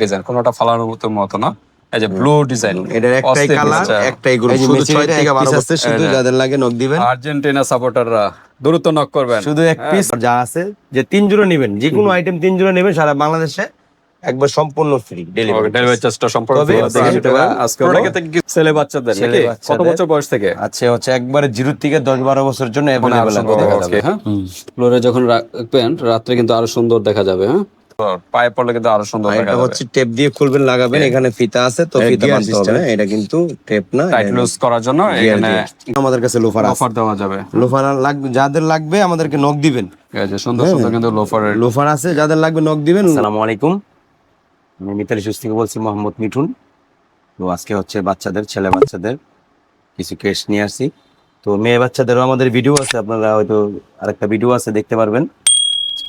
Design কোনোটা ফালানোর মতো মতো না। এই যে ব্লু ডিজাইন এটার একটাই কালার একটাই গ্রুপ শুধু মেশিনের ছয় থেকে এক বারো piece বছর আছে, শুধু যাদের লাগে নক দিবেন। আর্জেন্টিনা সাপোর্টাররা দ্রুত নক করবেন। শুধু এক পিস যা আছে যে তিন জোড়া নেবেন যে কোনো আইটেম তিন জোড়া নেবেন সারা বাংলাদেশে একবার সম্পূর্ণ ফ্রি ডেলিভারি ডেলিভারি চার্জটা পারেন এটা আজকে প্রোডাক্টে থেকে ছেলে বাচ্চাদের নাকি? কত বছর বয়স থেকে? আচ্ছা হচ্ছে একবারে জিরো থেকে দশ বারো বছরের জন্য আছে। দেখা যাবে ওকে হ্যাঁ? ফ্লোরে যখন রাখবেন রাত্রে কিন্তু আরও সুন্দর দেখা যাবে হ্যাঁ? পায়ে পড়লে কিন্তু আরও সুন্দর এটা হচ্ছে টেপ দিয়ে খুলবেন লাগাবেন এখানে ফিতা আছে তো এটা ফিতা বানতে হবে না এটা কিন্তু টেপ না টাইট লুজ করার জন্য এখানে আমাদের কাছে লোফার আছে। অফার দেওয়া যাবে। লোফার লাগবে যাদের লাগবে আমাদেরকে নক দিবেন। সুন্দর সুন্দর কিন্তু লোফারের লোফার আছে যাদের লাগবে নক দিবেন। আসসালামু আলাইকুম। আমি মিতালি সুস থেকে বলছি মোহাম্মদ মিঠুন। তো আজকে হচ্ছে বাচ্চাদের ছেলে বাচ্চাদের কিছু কেস নিয়ে আসি তো মেয়ে বাচ্চাদেরও আমাদের ভিডিও আছে আপনারা হয়তো আরেকটা ভিডিও আছে দেখতে পারবেন।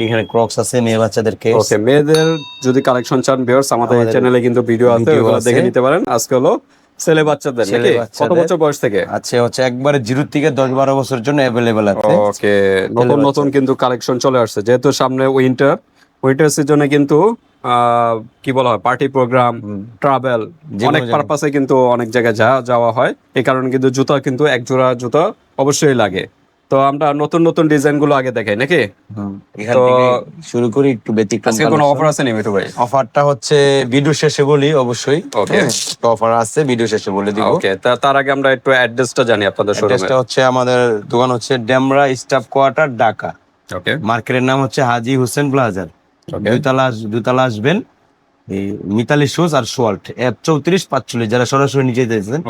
এখানে ক্রক্স আছে মেয়ে বাচ্চাদের কেস ওকে মেয়েদের যদি কালেকশন চান ভিউয়ার্স আমাদের চ্যানেলে কিন্তু ভিডিও আছে ওগুলো দেখে নিতে পারেন। আজকে হলো ছেলে বাচ্চাদের ছেলে কত বছর বয়স থেকে? আছে হচ্ছে একবারে জিরো থেকে দশ বারো বছরের জন্য অ্যাভেলেবেল আছে। ওকে নতুন নতুন কিন্তু কালেকশন চলে আসছে। যেহেতু সামনে উইন্টার উইন্টার সিজনে কিন্তু কি বলা হয় পার্টি প্রোগ্রাম ট্রাভেল অনেক পারপাসে কিন্তু অনেক জায়গায় যাওয়া হয়। এই কারণে কিন্তু জুতা কিন্তু এক জোড়া জুতা অবশ্যই লাগে। তো আমরা নতুন নতুন ডিজাইনগুলো আগে দেখাই নাকি? তো- শুরু করি একটু ব্যতিক্রম আজকে কোনো অফার আছে নি মিঠু ভাই? অফারটা হচ্ছে ভিডিও শেষে বলি অবশ্যই। Okay. অফার আছে ভিডিও শেষে বলে দিব। ওকে তার আগে আমরা একটু অ্যাড্রেসটা জানি আপনাদের শোরুমে অ্যাড্রেসটা হচ্ছে আমাদের দোকান হচ্ছে Demra staff quarter Dhaka. Okay মার্কেটের নাম হচ্ছে হাজি হোসেন প্লাজার আস- দুতলা আসবেন এই মিতালি শুজ আর সোয়াল্ট চৌত্রিশ পাঁচচল্লিশ যারা সরাসরি নিচে দিয়েছেন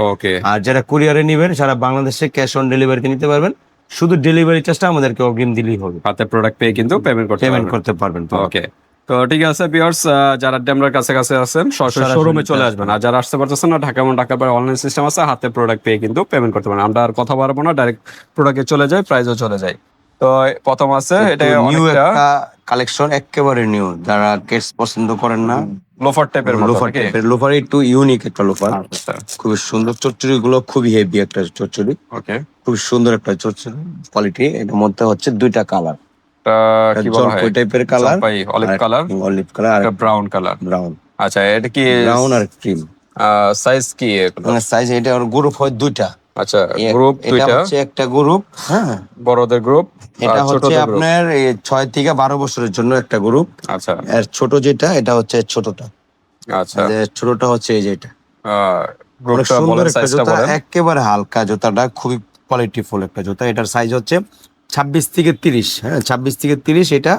আর যারা কুরিয়ারে নেবেন সারা বাংলাদেশে ক্যাশ অন ডেলিভারিতে নিতে পারবেন। শুধু ডেলিভারি চার্জটা আমাদেরকে অগ্রিম দিলেই হবে। হাতে প্রোডাক্ট পেয়ে কিন্তু পেমেন্ট করতে পেমেন্ট করতে পারবেন ওকে তো ঠিক আছে ভিউয়ার্স যারা ডেমরার কাছে কাছে আছেন সরাসরি শোরুমে চলে আসবেন। আর যারা আসতে পারতেছেন না ঢাকা এবং ঢাকার বাইরে অনলাইন সিস্টেম আছে হাতে প্রোডাক্ট পেয়ে কিন্তু পেমেন্ট করতে পারেন আমরা আর কথা বাড়াবো না ডাইরেক্ট প্রোডাক্টে চলে যায় প্রাইসও চলে যায় তো প্রথম আছে এটা নিউ একটা কালেকশন একেবারে নিউ যারা কেস পছন্দ করেন না লোফার টাইপের লোফার? টাইপের লোফার একটু ইউনিক একটা লোফার আচ্ছা। খুবই সুন্দর চচ্চড়ি গুলো খুবই হেভি একটা চচ্চড়ি। ওকে খুবই সুন্দর একটা চচ্চড়ি কোয়ালিটি এটার মধ্যে হচ্ছে দুইটা কালার কি বলা হয়? টাইপের colour olive colour olive colour আর ব্রাউন কালার ব্রাউন আচ্ছা এটা কি ব্রাউন আর ক্রিম সাইজ কি মানে সাইজ এটা আর গ্রুপ হয় দুইটা। আচ্ছা গ্রুপ দুইটা। হচ্ছে একটা গ্রুপ হ্যাঁ। বড়দের গ্রুপ এটা হচ্ছে আপনার ছয় থেকে বারো বছরের জন্য একটা গ্রুপ আচ্ছা। আর ছোট যেটা এটা হচ্ছে ছোটটা। আচ্ছা। ছোটটা হচ্ছে এই যেটা। একেবারে হালকা জুতাটা খুবই কোয়ালিটিফুল একটা জুতা। এটার সাইজ হচ্ছে ছাব্বিশ থেকে তিরিশ হ্যাঁ ছাব্বিশ থেকে তিরিশ এটা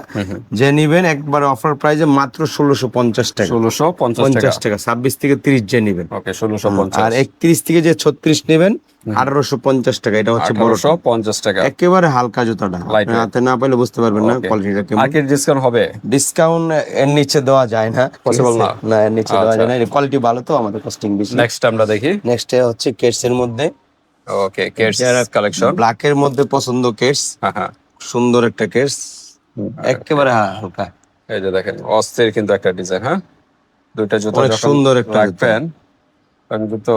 যে নিবেন একবার অফার প্রাইসে মাত্র ষোলোশো পঞ্চাশ টাকা। ষোলোশো পঞ্চাশ টাকা। ছাব্বিশ থেকে তিরিশ যে নিবেন। ওকে ষোলোশো পঞ্চাশ। আর একত্রিশ থেকে যে ছত্রিশ নেবেন আঠারোশো পঞ্চাশ টাকা এটা হচ্ছে বড়। আঠারোশো পঞ্চাশ টাকা। একেবারে হালকা জুতাটা। হাতে না পাইলে বুঝতে পারবেন না. কোয়ালিটিটা কেমন। আর কি ডিসকাউন্ট হবে? ডিসকাউন্ট এর নিচে দেওয়া যায় না। Possible না? না এর নিচে দেওয়া আচ্ছা। যায় না। কোয়ালিটি ভালো তো আমাদের কস্টিং বেশি। নেক্সট আমরা দেখি। নেক্সট হচ্ছে কেটস এর মধ্যে ওকে কেটস কালেকশন ব্ল্যাক এর মধ্যে পছন্দ কেটস হ্যাঁ হ্যাঁ। সুন্দর একটা কেটস একেবারে হালকা। এই যে দেখেন অস্থির কিন্তু একটা ডিজাইন হ্যাঁ? দুইটা জুতো সুন্দর একটা জুতো। রাখবেন কিন্তু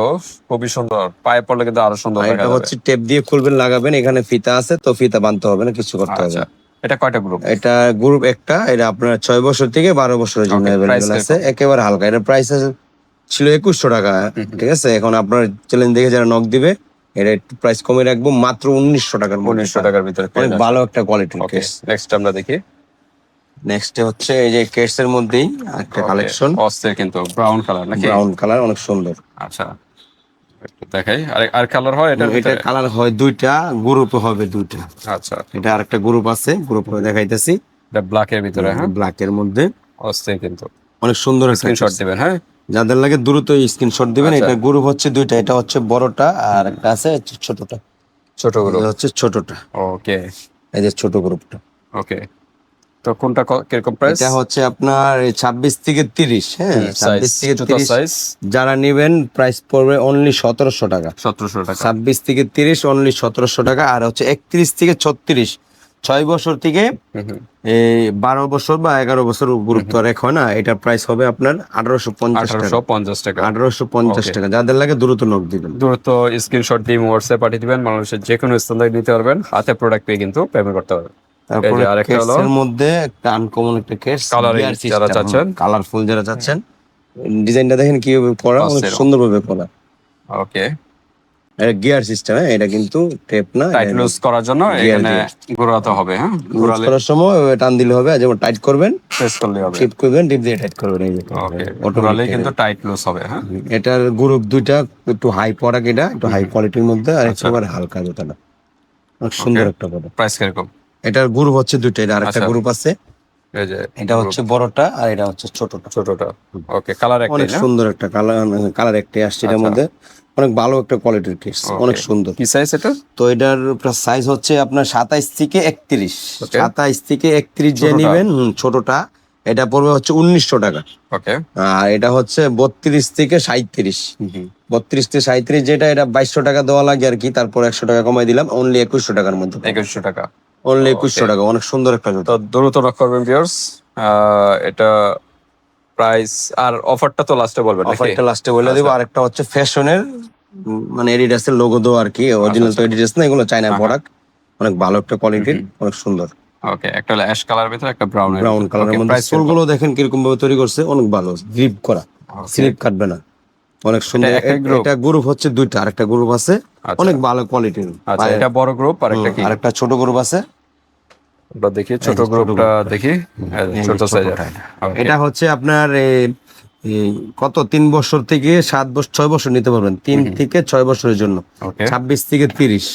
খুবই সুন্দর। পায়ে পড়লে কিন্তু আরও সুন্দর এটা হচ্ছে টেপ দিয়ে খুলবেন লাগাবেন এখানে ফিতা আছে তো ফিতা বানতে হবে না কিছু করতে হবে আচ্ছা না। এটা কয়টা গ্রুপ এটা গ্রুপ একটা এটা আপনার ছয় বছর থেকে বারো বছরের জন্য অ্যাভেলেবেল আছে একেবারে হালকা। এটা প্রাইস আছে ছিল একুশশো টাকা ঠিক আছে? এখন আপনার চ্যালেঞ্জ দেখে যারা নক দিবে এটা একটু প্রাইস কমে রাখব মাত্র উনিশশো টাকার উনিশশো টাকার ভিতরে অনেক ভালো একটা কোয়ালিটির কেস নেক্সট আমরা দেখি। নেক্সট হচ্ছে এই যে কেটস এর মধ্যেই একটা কালেকশন অস্থির কিন্তু ব্রাউন কালার নাকি? ব্রাউন কালার অনেক সুন্দর। আচ্ছা দেখাই। আর আর কালার হয় এটা ভিতরে? কালার হয় দুইটা গ্রুপে হবে দুইটা। আচ্ছা। এটা আরেকটা গ্রুপ আছে গ্রুপ দেখাইতেছি। এটা ব্ল্যাক এর ভিতরে হ্যাঁ? ব্ল্যাক এর মধ্যে। অস্থির কিন্তু। অনেক সুন্দর স্ক্রিনশট। দিবেন হ্যাঁ? যাদের লাগে দ্রুত স্ক্রিনশট দিবেন আচ্ছা। এটা গ্রুপ হচ্ছে দুইটা এটা হচ্ছে বড়টা আর একটা আছে ছোটটা। ছোট এটা হচ্ছে ছোটটা। ওকে এই যে ছোট গ্রুপটা ওকে তো কোনটা কীরকম প্রাইস এটা হচ্ছে আপনার ছাব্বিশ থেকে তিরিশ হ্যাঁ? ছাব্বিশ থেকে জুতো তিরিশ। সাইজ যারা নেবেন প্রাইস পড়বে অনলি সতেরোশো টাকা। সতেরোশো টাকা। ছাব্বিশ থেকে তিরিশ অনলি সতেরোশো টাকা। আর হচ্ছে একত্রিশ থেকে ছত্রিশ ছয় বছর থেকে বারো বছর বা এগারো বছর গুরুত্ব রেখ হয় না এটার প্রাইস হবে আপনার আঠারোশো পঞ্চাশ টাকা। আঠারোশো পঞ্চাশ টাকা। আঠারোশো পঞ্চাশ টাকা। যাদের লাগে দ্রুত নক দিবেন। দ্রুত স্ক্রিনশট দিয়ে হোয়াটসঅ্যাপ পাঠিয়ে দিবেন। মানুষের যে কোনো স্থান থেকে নিতে পারবেন। হাতে প্রোডাক্ট পেয়ে কিন্তু পেমেন্ট করতে পারবেন। তারপরে কেসের মধ্যে একটা আনকমন একটা কেস Coloring যারা চাচ্ছেন। কালারফুল যারা চাচ্ছেন। ডিজাইনটা দেখেন কীভাবে করা অনেক। সুন্দরভাবে করা ওকে এটা গিয়ার সিস্টেম হ্যাঁ? এটা কিন্তু টেপ না টাইট লুজ করার জন্য এখানে ঘোরাতে হবে হ্যাঁ? ঘোরালে করার সময় টান দিলে হবে যেমন টাইট করবেন প্রেস করলে হবে। টিপ করবেন টিপ দিয়ে টাইট করবেন এই ঘোরালে কিন্তু টাইট লুজ হবে হ্যাঁ? এটার গ্রুপ দুইটা একটু হাই প্রোডাক্ট এটা একটু হাই কোয়ালিটির মধ্যে আর আচ্ছা। একেবারে হালকা জুতাটা। অনেক সুন্দর একটা প্রোডাক্ট প্রাইস কীরকম? এটার গ্রুপ হচ্ছে দুইটা এটা আরেকটা আচ্ছা। গ্রুপ আছে। এটা হচ্ছে বড়টা আর এটা হচ্ছে ছোটটা। ছোটটা। ওকে কালার একটাই অনেক সুন্দর একটা কালার কালার একটাই আসছে এটার আচ্ছা। মধ্যে। অনেক ভালো একটা কোয়ালিটির কেস অনেক সুন্দর। কি সাইজ এটা? তো এটার সাইজ হচ্ছে আপনার সাতাইশ থেকে একত্রিশ। সাতাইশ থেকে একত্রিশ যে? নিবেন ছোটটা এটা পড়বে হচ্ছে উনিশশো টাকা। ওকে আর এটা হচ্ছে বত্রিশ থেকে সাঁত্রিশ বত্রিশ থেকে সাঁত্রিশ যেটা এটা বাইশশো টাকা দেওয়া লাগে আর কি তারপর একশো টাকা কমাই দিলাম অনলি একুশশো টাকার মধ্যে একুশশো টাকা। অনলি একুশশো টাকা অনেক সুন্দর একটা জুতো। দ্রুত করবেন ভিউয়ার্স এটা প্রাইস আর অফারটা তো লাস্টে বলবেন অফারটা লাস্টে বলে দেবো। আচ্ছা। আরেকটা হচ্ছে ফ্যাশনের মানে এডিডাসের লোগো দেওয়া আর কি অরিজিনাল তো এডিডাস না এগুলো আচ্ছা। প্রোডাক্ট অনেক ভালো একটা কোয়ালিটির অনেক সুন্দর। ওকে একটা হলো অ্যাশ কালার ভিতরে একটা ব্রাউন ব্রাউন কালারের মধ্যে সোলগুলো দেখেন কীরকম ভাবে তৈরি করছে অনেক ভালো। গ্রিপ করা স্লিপ কাটবে না। অনেক সুন্দর। এটা একই এ- group? এটা গ্রুপ হচ্ছে দুইটা আরেকটা গ্রুপ আছে। আচ্ছা। অনেক ভালো কোয়ালিটির আচ্ছা এটা বড় গ্রুপ আর একটা কি? আরেকটা ছোট গ্রুপ আছে। আমরা দেখি ছোট গ্রুপটা দেখি এই যে এই যে ছোট সাইজ এটা হচ্ছে আপনার এই কত? তিন বছর থেকে সাত বছর ছয় বছর নিতে পারবেন। তিন থেকে ছয় বছরের জন্য। ছাব্বিশ থেকে তিরিশ।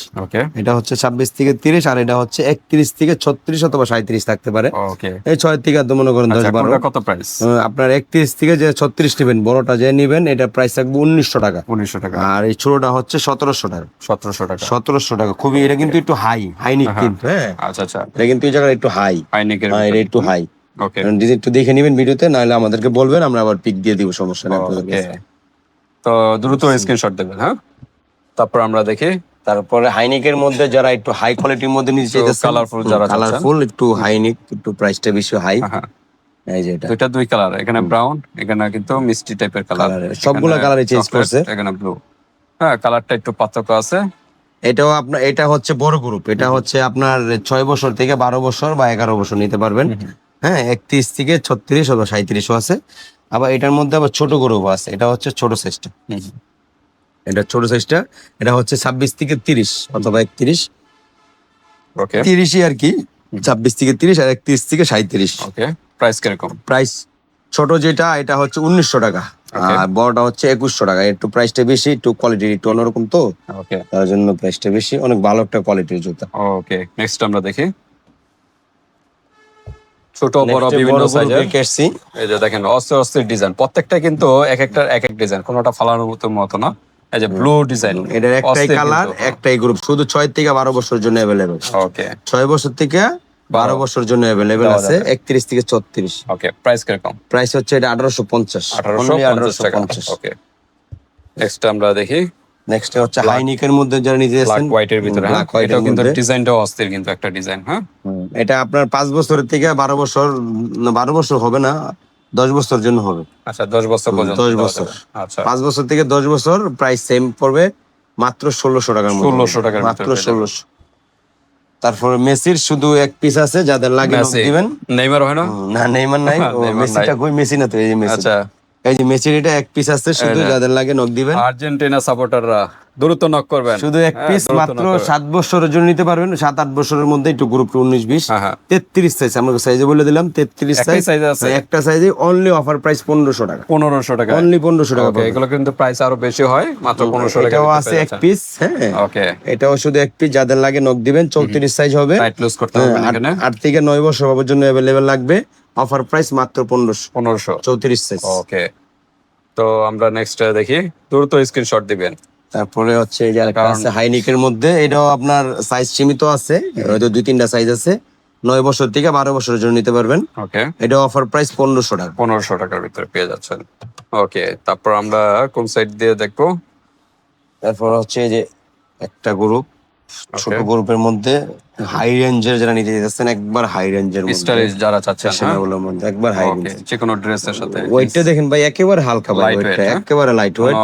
এটা হচ্ছে ছাব্বিশ থেকে তিরিশ আর এটা হচ্ছে একত্রিশ থেকে ছত্রিশ অথবা সাঁত্রিশ থাকতে পারে। এই ছয় থেকে তো মনে করেন দশ আচ্ছা বারো কত প্রাইস আপনার একত্রিশ থেকে যে ছত্রিশ নেবেন বড়টা যে নিবেন এটা প্রাইস থাকবে উনিশশো টাকা। উনিশশো টাকা। আর এই ছোটটা হচ্ছে সতেরোশো টাকা। সতেরোশো টাকা। সতেরোশো টাকা। খুবই এটা কিন্তু একটু হাই হাইনিক কিন্তু হ্যাঁ। আচ্ছা আচ্ছা। এটা কিন্তু এই জায়গায় একটু হাই পাইনিকের হ্যাঁ এটা একটু হাই ওকে একটু দেখে নিবেন ভিডিওতে নাহলে আমাদেরকে বলবেন আমরা আবার পিক দিয়ে দিব সমস্যা নেই আপনাদের তো দ্রুত স্ক্রিনশট দেবেন হ্যাঁ? তারপর আমরা দেখি। তারপরে হাইনিকের মধ্যে যারা একটু হাই কোয়ালিটির মধ্যে নিতে চাইতেছেন colourful যারা কালারফুল একটু হাইনিক একটু প্রাইসটা বেশি হাই হ্যাঁ এই যে এটা। দুইটা দুই কালার এখানে ব্রাউন এখানে কিন্তু মিষ্টি টাইপের কালার। সবগুলা colour এ করছে। এখানে ব্লু হ্যাঁ কালারটা একটু পার্থক্য আছে। এটাও আপনার এটা হচ্ছে বড় গ্রুপ এটা হচ্ছে আপনার ছয় বছর থেকে বারো বছর বা এগারো বছর নিতে পারবেন। হ্যাঁ একত্রিশ থেকে ছত্রিশ অথবা সাঁত্রিশও আছে। আবার এটার মধ্যে আবার ছোট গ্রুপ আছে। এটা হচ্ছে ছোট সাইজটা এটা ছোট সাইজটা এটা হচ্ছে ছাব্বিশ থেকে তিরিশ অথবা একত্রিশ। ওকে তিরিশই আর কি। ছাব্বিশ থেকে তিরিশ আর একত্রিশ থেকে সাঁত্রিশ ওকে প্রাইস কীরকম? প্রাইস ছোট যেটা এটা হচ্ছে উনিশশো টাকা। আর বড়টা হচ্ছে একুশশো টাকা। একটু প্রাইসটা বেশি একটু কোয়ালিটি একটু অন্যরকম তো। ওকে তার জন্য প্রাইসটা বেশি। অনেক ভালো একটা কোয়ালিটির জুতা। ওকে নেক্সট আমরা দেখি। ছোট বড় বিভিন্ন সাইজের দেখে এই যে দেখেন অস্থির অস্থির ডিজাইন প্রত্যেকটা কিন্তু এক একটা এক এক ডিজাইন কোনোটা ফালানোর মতো না। এই যে ব্লু ডিজাইন এটার একটাই কালার একটাই গ্রুপ শুধু ছয় থেকে বারো বছরের জন্য অ্যাভেলেবেল ওকে ছয় বছর থেকে বারো বছর জন্য অ্যাভেলেবেল আছে একত্রিশ থেকে ছত্রিশ। ওকে প্রাইস কীরকম? প্রাইস হচ্ছে এটা আঠারোশো পঞ্চাশ। আঠারোশো পঞ্চাশ ওকে নেক্সট আমরা দেখি। নেক্সট হচ্ছে হাইনিকের মধ্যে যারা নিতে ব্ল্যাক ভিতরে হ্যাঁ? এটাও কিন্তু ডিজাইনটাও অস্থির কিন্তু একটা ডিজাইন হ্যাঁ? এটা আপনার পাঁচ বছরের থেকে বারো বছর না, বারো বছর হবে না দশ বছর জন্য হবে। আচ্ছা দশ বছর পর্যন্ত বছর। আচ্ছা। বছর থেকে দশ বছর প্রাইস সেম পড়বে মাত্র ষোলোশো টাকার মধ্যে। 1600 টাকার মাত্র। ষোলোশো। তারপরে মেসির শুধু এক পিস আছে যাদের লাগে দিবেন। নেইমার হয় না? না নেইমার নাই। মেসিটা কই? মেসি না তো এই মেসি। আচ্ছা। এই যে মেসির এক পিস আছে শুধু যাদের লাগে নক দিবেন। আর্জেন্টিনা সাপোর্টাররা দ্রুত নক করবেন। শুধু এক হ্যাঁ, পিস মাত্র সাত বছরের জন্য নিতে পারবেন সাত আট বছরের মধ্যে একটু গ্রুপ উনিশ বিশ। হ্যাঁ হ্যাঁ। তেত্রিশ সাইজ আমাকে সাইজে বলে দিলাম তেত্রিশ সাইজ আছে? একটা সাইজে অনলি অফার প্রাইস পনেরোশো টাকা। পনেরোশো টাকা। অনলি পনেরোশো টাকা এগুলো কিন্তু প্রাইস আরও বেশি হয় মাত্র পনেরোশো টাকা এটাও আছে এক পিস হ্যাঁ। ওকে এটাও শুধু এক পিস যাদের লাগে নক দিবেন চৌত্রিশ সাইজ হবে। হ্যাঁ, পারবেন আট- থেকে নয় বছর হবার জন্য অ্যাভেলেবেল লাগবে। অফার প্রাইস মাত্র পনেরোশো। পনেরোশো। চৌত্রিশ সাইজ ওকে তো আমরা নেক্সট দেখি। দ্রুত স্ক্রিনশট দিবেন। তারপরে হচ্ছে এই যে আছে হাইনিকের মধ্যে এটাও আপনার সাইজ সীমিত আছে হয়তো দুই তিনটা সাইজ আছে। নয় বছর থেকে বারো বছরের জন্য নিতে পারবেন। ওকে এটা অফার প্রাইস পনেরোশো টাকা। পনেরোশো টাকার ভিতরে পেয়ে যাচ্ছেন। ওকে তারপর আমরা কোন সাইড দিয়ে দেখব? তারপর হচ্ছে এই যে একটা গ্রুপ ছোট গ্রুপের মধ্যে হাই রেঞ্জের যারা নিতে যাচ্ছেন একবার হাই রেঞ্জের স্টাইলিশ যারা চাচ্ছেন হ্যাঁ? সেগুলোর মধ্যে একবার হাই রেঞ্জ যে কোনো ড্রেসের সাথে। ওয়েটটা দেখেন ভাই একেবারে হালকা ভাই ওয়েটটা হ্যাঁ? একেবারে লাইট ওয়েট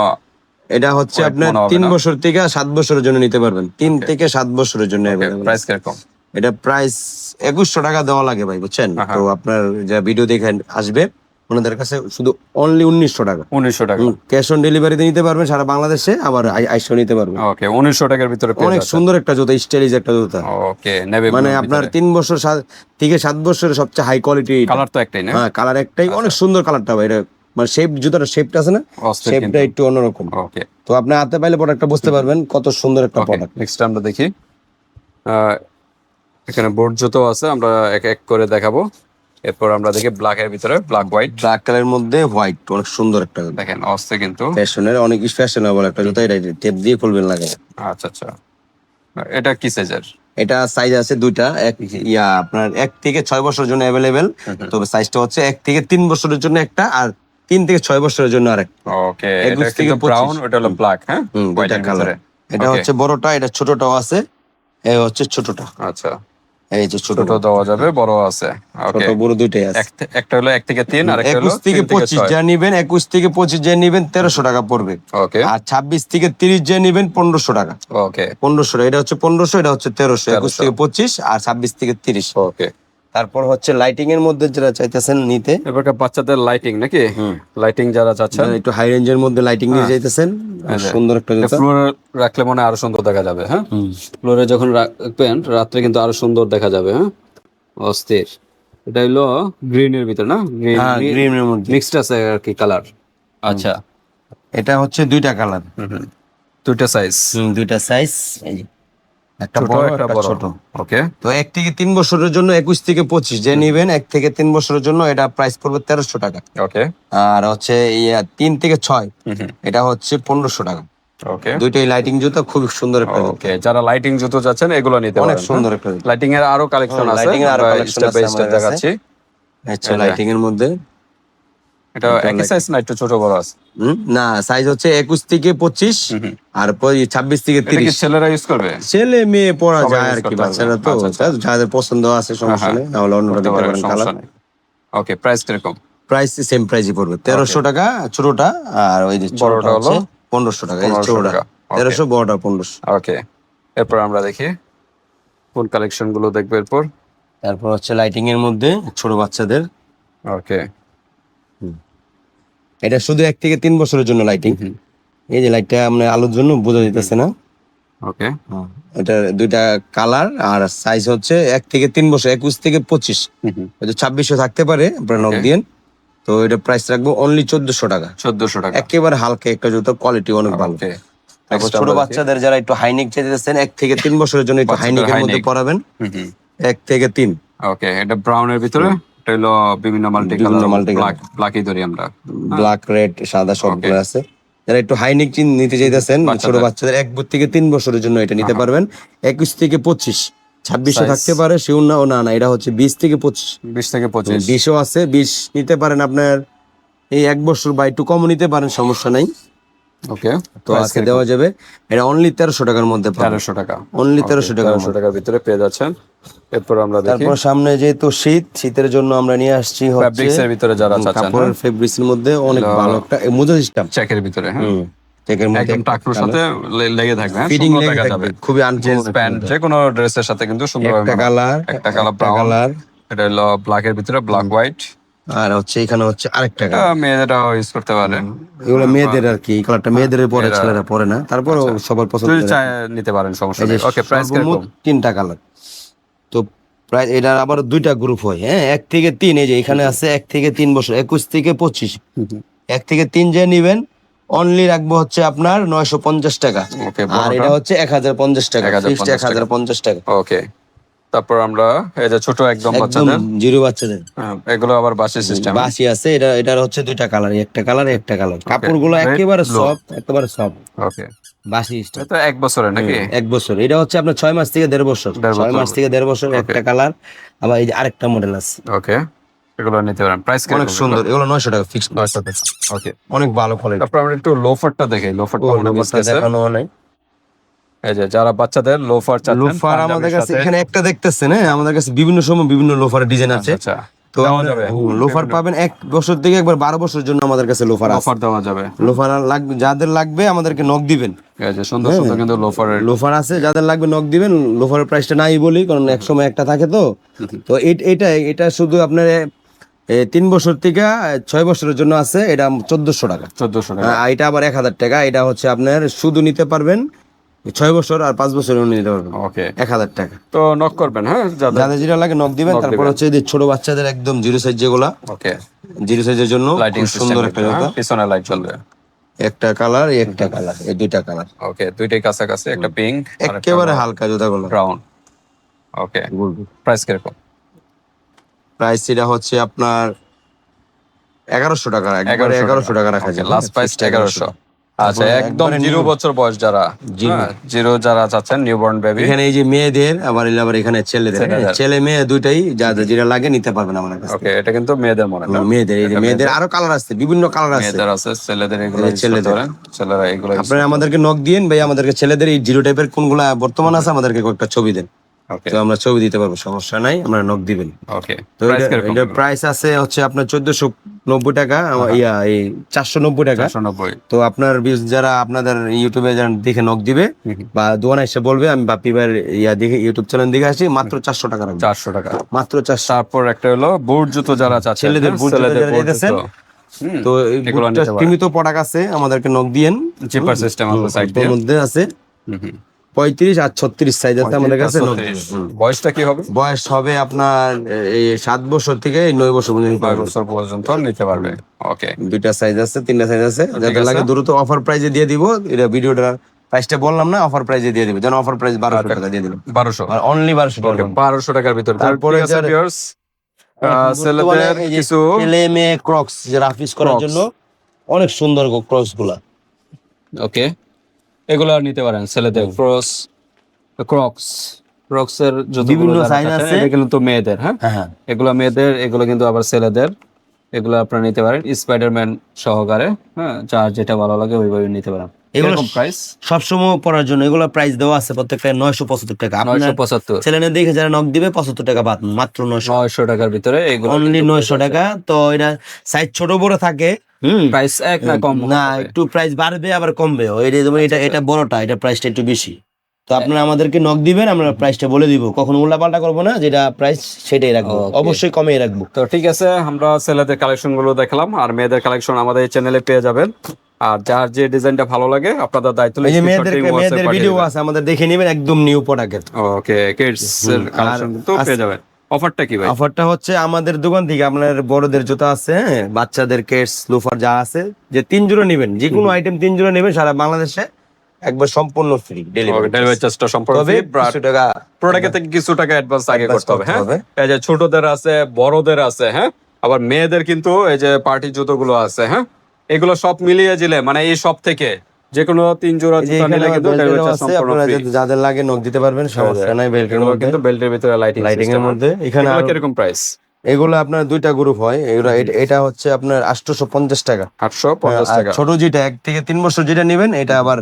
এটা হচ্ছে আপনার তিন বছর থেকে সাত বছরের জন্য নিতে পারবেন। তিন থেকে সাত বছরের জন্য প্রাইস। কীরকম? এটা প্রাইস একুশশো টাকা দেওয়া লাগে ভাই বুঝছেন? হ্যাঁ, তো আপনার যা ভিডিও দেখে আসবে। ওনাদের কাছে শুধু অনলি উনিশশো টাকা। উনিশশো টাকা। ক্যাশ অন ডেলিভারিতে নিতে পারবেন সারা বাংলাদেশে আবার আইসো নিতে পারবেন। ওকে উনিশশো টাকার ভিতরে অনেক সুন্দর একটা জুতা স্টাইলিশ একটা জুতা। ওকে মানে আপনার তিন বছর থেকে সাত বছরের সবচেয়ে হাই কোয়ালিটি কালার তো একটাই না? হ্যাঁ কালার একটাই। অনেক সুন্দর কালারটা ভাই মানে শেপ জুতার শেপটা আছে না? শেপটা একটু অন্যরকম। ওকে তো আপনি হাতে পাইলে প্রোডাক্টটা বুঝতে পারবেন কত সুন্দর একটা প্রোডাক্ট নেক্সট আমরা দেখি। এখানে বোর্ড জুতো আছে আমরা এক এক করে দেখাবো। এরপর আমরা দেখি ব্ল্যাক এর ভিতরে ব্ল্যাক হোয়াইট ব্ল্যাক কালারের মধ্যে হোয়াইট অনেক সুন্দর একটা দেখেন অস্তে কিন্তু। ফ্যাশনের অনেক ফ্যাশনেবল একটা জুতা এটা টেপ দিয়ে খুলবেন লাগে। আচ্ছা আচ্ছা। এটা কি সাইজের এটা সাইজ আছে দুইটা এক ইয়া আপনার এক থেকে ছয় বছরের জন্য অ্যাভেলেবেল তবে সাইজটা হচ্ছে এক থেকে তিন বছরের জন্য একটা আর তিন থেকে ছয় বছরের জন্য আরেক ওকে এটা থেকে ব্রাউন ওটা হলো ব্ল্যাক হ্যাঁ? এর কালার এটা হচ্ছে বড়টা এটা ছোটটাও আছে এই হচ্ছে ছোটটা। আচ্ছা। এই যে ছোট দেওয়া যাবে বড় আছে। ছোট বড় দুইটাই আছে। একটা হলো এক থেকে তিন আর একটা হলো একুশ থেকে পঁচিশ যা নিবেন একুশ থেকে পঁচিশ যা নিবেন তেরোশো টাকা পড়বে। ওকে আর ছাব্বিশ থেকে তিরিশ যা নিবেন পনেরোশো টাকা। ওকে পনেরোশো এটা হচ্ছে পনেরোশো এটা হচ্ছে তেরোশো একুশ থেকে পঁচিশ আর ছাব্বিশ থেকে তিরিশ। ওকে তারপর হচ্ছে লাইটিং এর মধ্যে যারা চাইতেছেন নিতে। এবারকার বাচ্চাদের লাইটিং নাকি? লাইটিং যারা চাচ্ছেন? একটু হাই রেঞ্জের মধ্যে লাইটিং নিয়ে যাইতেছেন। সুন্দর একটা জুতা। ফ্লোরে রাখলে মনে হয় আরও সুন্দর দেখা যাবে হ্যাঁ? ফ্লোরে যখন রাখবেন রাত্রে কিন্তু আরও সুন্দর দেখা যাবে হ্যাঁ? অস্থির। এটা হলো গ্রিন এর ভিতরে না? গ্রিন হ্যাঁ গ্রিনের মধ্যে। মিক্সড আছে আর কি কালার আচ্ছা। এটা হচ্ছে দুইটা কালার দুইটা সাইজ দুইটা সাইজ একটা বড় একটা একটা বড়। ছোট। ওকে তো এক থেকে তিন বছরের জন্য একুশ থেকে পঁচিশ যে নিবেন এক থেকে তিন বছরের জন্য এটা প্রাইস পড়বে তেরোশো টাকা। ওকে আর হচ্ছে তিন থেকে ছয় এটা হচ্ছে পনেরোশো টাকা। ওকে দুইটাই লাইটিং জুতা খুব সুন্দর একটা ওকে যারা লাইটিং জুতো চাচ্ছেন এগুলো নিতে অনেক সুন্দর একটা লাইটিং এর আরও কালেকশন হ্যাঁ, আছে এর আরও আছে। দেখাচ্ছি। আচ্ছা লাইটিং এর মধ্যে এটা একই সাইজ না একটু ছোট বড় আছে? না সাইজ হচ্ছে একুশ থেকে পঁচিশ আর ছাব্বিশ থেকে তিরিশ। ছেলেরা ইউজ করবে? ছেলে মেয়ে পড়া যায় use আর কি বাচ্চারা তো আচ্ছা, আচ্ছা। যাদের পছন্দ আছে সমস্যা নেই তাহলে অন্যটা দিতে পারেন কালার ওকে প্রাইস কীরকম? প্রাইস সেম প্রাইসই পড়বে। তেরোশো টাকা ছোটটা আর ওই যে বড়টা হলো? পনেরোশো টাকা এই যে 1500 ছোটটা। টাকা। তেরোশো বড়টা পনেরোশো। ওকে এরপর আমরা দেখি কোন কালেকশনগুলো দেখব এরপর। তারপর হচ্ছে লাইটিং এর মধ্যে ছোট বাচ্চাদের। ওকে এটা শুধু এক থেকে তিন বছরের জন্য লাইটিং এই যে লাইটটা আপনার আলোর জন্য বোঝা যেতেছে না। ওকে এটা দুইটা কালার আর সাইজ হচ্ছে এক থেকে তিন বছর একুশ থেকে পঁচিশ। ছাব্বিশশো থাকতে পারে আপনার নক. দিয়েন। তো এটা প্রাইস রাখব অনলি চোদ্দশো টাকা। চোদ্দশো টাকা। একেবারে হালকা একটা জুতো কোয়ালিটি অনেক ভালো। ছোট বাচ্চাদের যারা একটু হাইনিক চাইতেছেন এক থেকে তিন বছরের জন্য একটু হাইনিকের মধ্যে। পরাবেন। এক থেকে তিন। ওকে এটা ব্রাউন এর ভিতরে? হলো বিভিন্ন মাল্টি কালার multi ব্ল্যাকই ধরি আমরা। ব্ল্যাক রেড সাদা সবগুলো আছে। যারা একটু হাইনিক নিতে চাইতেছেন ছোট বাচ্চাদের। এক থেকে তিন বছরের জন্য এটা নিতে পারবেন। একুশ থেকে পঁচিশ। ছাব্বিশে থাকতে পারে শিউর না ও না না এটা হচ্ছে বিশ থেকে পঁচিশ। বিশ থেকে পঁচিশ। বিশও আছে বিশ নিতে পারেন আপনার এই এক বছর বা একটু কম নিতে পারেন সমস্যা নাই। ওকে তো আজকে দেওয়া যাবে। এটা অনলি তেরোশো টাকার মধ্যে তেরোশো টাকা। অনলি তেরোশো তেরোশো টাকার ভিতরে পেয়ে যাচ্ছেন। এরপর আমরা দেখি। তারপর সামনে যেহেতু শীত শীতের জন্য আমরা নিয়ে আসছি হচ্ছে ফ্যাব্রিক্স এর ভিতরে যারা চাচ্ছেন কাপড়ের ফেব্রিক্স এর মধ্যে অনেক ভালো একটা মোজা সিস্টেম চেকের ভিতরে হ্যাঁ। চেকের মধ্যে একদম সাথে লেগে থাকবে হ্যাঁ ফিটিং লেগে থাকবে খুবই প্যান্ট যে কোনো ড্রেসের সাথে কিন্তু সুন্দর একটা কালার একটা কালার ব্রাউন কালার এটা হলো ব্ল্যাক এর ভিতরে ব্ল্যাক হোয়াইট আর হচ্ছে এখানে হচ্ছে আরেকটা কালার মেয়েরা ইউজ করতে পারে এগুলো মেয়েদের আর কি এই কালারটা মেয়েদের পরে ছেলেরা পরে না তারপরে সবার পছন্দ চায় নিতে পারেন সমস্যা ওকে প্রাইস কীরকম? তিনটা কালার তো প্রায় এটার আবার দুইটা গ্রুপ হয় হ্যাঁ? এক থেকে তিন এই যে এখানে আছে এক থেকে তিন বছর একুশ থেকে পঁচিশ। এক থেকে তিন যে নিবেন অনলি রাখব হচ্ছে আপনার নয়শো পঞ্চাশ টাকা। আর এটা হচ্ছে এক হাজার পঞ্চাশ টাকা ফিক্সড এক হাজার পঞ্চাশ টাকা। ওকে তারপর আমরা এই যে ছোট একদম বাচ্চাদের। জিরো বাচ্চাদের। হ্যাঁ, এগুলো আবার বাসি সিস্টেম বাসি আছে এটা এটার হচ্ছে দুইটা কালার একটা কালার একটা কালার কাপড়গুলো Red, একেবারে. সফট একেবারে সফট ওকে। বাসি স্টাইল। এক বছরের নাকি? এক বছর। এটা হচ্ছে আপনার ছয় মাস থেকে দেড় বছর। ছয় মাস থেকে দেড় বছর একটা কালার আবার এই যে আরেকটা মডেল আছে। ওকে এগুলো নিতে পারেন। প্রাইস অনেক সুন্দর। এগুলো নয়শো টাকা ফিক্স ওকে অনেক ভালো কোয়ালিটি তারপর আমরা একটু লোফারটা দেখি। লোফারটা মনে দেখানো নাই এই যে যারা বাচ্চাদের লোফার চাচ্ছেন লোফার আমাদের কাছে এখানে একটা দেখতেছেন হ্যাঁ? আমাদের কাছে বিভিন্ন সময় বিভিন্ন লোফারের ডিজাইন আছে। আচ্ছা। তো লোফার পাবেন এক বছর থেকে একবার বারো বছরের জন্য আমাদের কাছে লোফার অফার দেওয়া যাবে। লোফার লাগবে যাদের লাগবে আমাদেরকে নক দিবেন। এই সুন্দর সুন্দর কিন্তু লোফারের লোফার আছে যাদের লাগবে নক দিবেন লোফারের প্রাইসটা নাই বলি কারণ এক সময় একটা থাকে তো। তো এটা এটা শুধু আপনার তিন বছর থেকে ছয় বছরের জন্য আছে এটা চোদ্দশো টাকা। চোদ্দশো টাকা। এটা আবার এক হাজার টাকা এটা হচ্ছে আপনার শুধু নিতে পারবেন ছয় বছর আর পাঁচ বছর নিতে পারবেন। ওকে এক হাজার টাকা। তো নক করবেন হ্যাঁ? যাদের যেটা লাগে নখ দিবেন। তারপর হচ্ছে যে ছোট বাচ্চাদের একদম জিরো সাইজ যেগুলা ওকে জিরো সাইজের জন্য সুন্দর একটা জুতা। পিছনে লাইট জ্বলবে। একটা কালার একটা কালার এই দুইটা কালার ওকে দুইটাই কাছাকাছি একটা পিঙ্ক একেবারে হালকা জুতাগুলো। ব্রাউন ওকে প্রাইস কীরকম? প্রাইস এটা হচ্ছে আপনার এগারোশো টাকা একবারে এগারোশো টাকা। রাখা যায়। লাস্ট প্রাইস এগারোশো। আচ্ছা একদম জিরো বছর বয়স যারা। জিরো যারা চাচ্ছেন নিউবর্ন বেবি এখানে এই যে মেয়েদের আবার আবার এখানে ছেলেদের। হ্যাঁ, ছেলে মেয়ে দুইটাই যা যেটা লাগে নিতে পারবেন আমার কাছে ওকে এটা কিন্তু মেয়েদের মনে না? মেয়েদের এই যে মেয়েদের আরও কালার আছে বিভিন্ন কালার আছে। মেয়েদের আছে ছেলেদের এগুলো ছেলেদের। ছেলেদের ছেলেরা এগুলো আপনারা আমাদেরকে নক দিয়েন ভাই আমাদেরকে ছেলেদের এই জিরো টাইপের কোনগুলা বর্তমান আছে আমাদেরকে কয়েকটা ছবি দেন। তো আমরা ছবি দিতে পারব সমস্যা নাই আমরা নক দিবেন। ওকে তো প্রাইস এটা- প্রাইস আছে হচ্ছে আপনার চোদ্দশো নব্বই টাকা ইয়া এই চারশো নব্বই টাকা। তো আপনার যারা আপনাদের ইউটিউবে যারা দেখে নক দিবে বা দোকানে এসে বলবে আমি বাপি ভাইয়ের ইয়া দেখে ইউটিউব চ্যানেল দেখে আসি মাত্র চারশো টাকা রাখবে। চারশো টাকা। মাত্র চারশো। তারপর একটা হলো বুট জুতো যারা ছেলেদের বুট জুতো তো। সীমিত প্রোডাক্ট আছে আমাদেরকে নক দিয়েন। জিপার সিস্টেম আছে সাইড মধ্যে আছে। পঁয়ত্রিশ আর ছত্রিশ সাইজ আছে আমাদের কাছে। বয়সটা কি হবে? বয়স হবে আপনার এই সাত বছর থেকে নয় বছর পর্যন্ত। নয় বছর পর্যন্ত নিতে পারবে। ওকে দুইটা সাইজ আছে তিনটা সাইজ আছে। আছে। লাগে দ্রুত অফার প্রাইজে দিয়ে দিব। এটা ভিডিওটা প্রাইসটা বললাম না অফার প্রাইজে দিয়ে দিব। যেন অফার প্রাইস বারোশো টাকা দিয়ে দিলাম। বারোশো। আর অনলি বারোশো টাকা। বারোশো টাকার ভিতরে। তারপরে ছেলেদের কিছু ছেলে মেয়ে ক্রক্স যে রাফিস করার জন্য অনেক সুন্দর ক্রক্সগুলা। ওকে এগুলো নিতে পারেন ছেলেদের। ক্রস ক্রক্স ক্রক্স এর যত বিভিন্ন সাইজ আছে। এটা কিন্তু মেয়েদের হ্যাঁ? হ্যাঁ এগুলো মেয়েদের এগুলো কিন্তু আবার ছেলেদের। এগুলো আপনারা নিতে পারেন। স্পাইডারম্যান সহকারে হ্যাঁ? যার যেটা ভালো লাগে ওইভাবে নিতে পারেন। এগুলো প্রাইস সবসময় পড়ার জন্য এগুলো প্রাইস দেওয়া আছে প্রত্যেকটা নয়শো পঁচাত্তর টাকা। নয়শো পঁচাত্তর। ছেলে দেখে যারা নক দিবে পঁচাত্তর টাকা বাদ মাত্র নয়শো। নয়শো টাকার ভিতরে অনলি নয়শো টাকা। তো এটা সাইজ ছোট বড় থাকে। প্রাইস এক না কম না একটু প্রাইস বাড়বে আবার কমবে। এটা যেমন এটা এটা বড়টা এটা প্রাইসটা একটু বেশি। তো আপনারা আমাদেরকে নক দিবেন আমরা প্রাইসটা বলে দিব। কখনো উল্টাপাল্টা করব না যেটা প্রাইস সেটাই রাখব। অবশ্যই কমেই রাখব। তো ঠিক আছে আমরা ছেলেদের কালেকশনগুলো দেখলাম আর মেয়েদের কালেকশন আমাদের চ্যানেলে পেয়ে যাবেন। আর যার যে ডিজাইনটা ভালো লাগে আপনাদের দায়িত্ব এই মেয়েদের মেয়েদের ভিডিও আছে আমাদের দেখে নেবেন একদম নিউ প্রোডাক্টের ওকে কিডস এর কালেকশন কিন্তু পেয়ে যাবেন। অফারটা কি ভাই? অফারটা হচ্ছে আমাদের দোকান থেকে আপনার বড়দের জুতা আছে হ্যাঁ বাচ্চাদের কেটস লোফার যা আছে যে তিন জোড়া নেবেন যে কোনো আইটেম তিন জোড়া নেবেন সারা বাংলাদেশে একবার সম্পূর্ণ ফ্রি ডেলিভারি ডেলিভারি চার্জটা সম্পূর্ণ free, কিছু টাকা প্রোডাক্টে থেকে কিছু টাকা অ্যাডভান্স আগে করতে হবে হ্যাঁ? এই যে ছোটদের আছে বড়দের আছে হ্যাঁ? আবার মেয়েদের কিন্তু এই যে পার্টি জুতোগুলো আছে হ্যাঁ? এগুলো সব মিলিয়ে দিলে মানে এই সব থেকে যে কোনো তিন জোড়া জুতা নিলে কিন্তু আপনারা যাদের- লাগে নক দিতে পারবেন সমস্যা নাই বেল্টের মধ্যে। কিন্তু বেল্টের ভিতরে লাইটিং লাইটিং এর মধ্যে। এখানে আরো- কীরকম প্রাইস এগুলো আপনার দুইটা গ্রুপ হয়। এগুলো এটা- এটা হচ্ছে আপনার আটশোশো পঞ্চাশ টাকা। আটশো পঞ্চাশ টাকা। ছোট যেটা এক থেকে তিন বছর যেটা নেবেন এটা আবার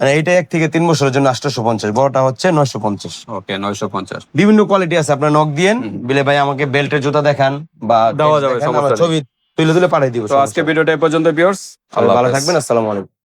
মানে এইটা এক থেকে তিন বছরের জন্য আটশোশো পঞ্চাশ বড়টা হচ্ছে নয়শো পঞ্চাশ। ওকে নয়শো পঞ্চাশ। বিভিন্ন কোয়ালিটি আছে আপনার নক দিয়েন বিলে ভাই আমাকে বেল্টের জুতা দেখান বা দেওয়া যাবে। ছবি তুলে তুলে পাঠিয়ে দিব তো আজকে ভিডিওটা এই পর্যন্ত ভিউয়ার্স ভালো থাকবেন আসসালামু আলাইকুম।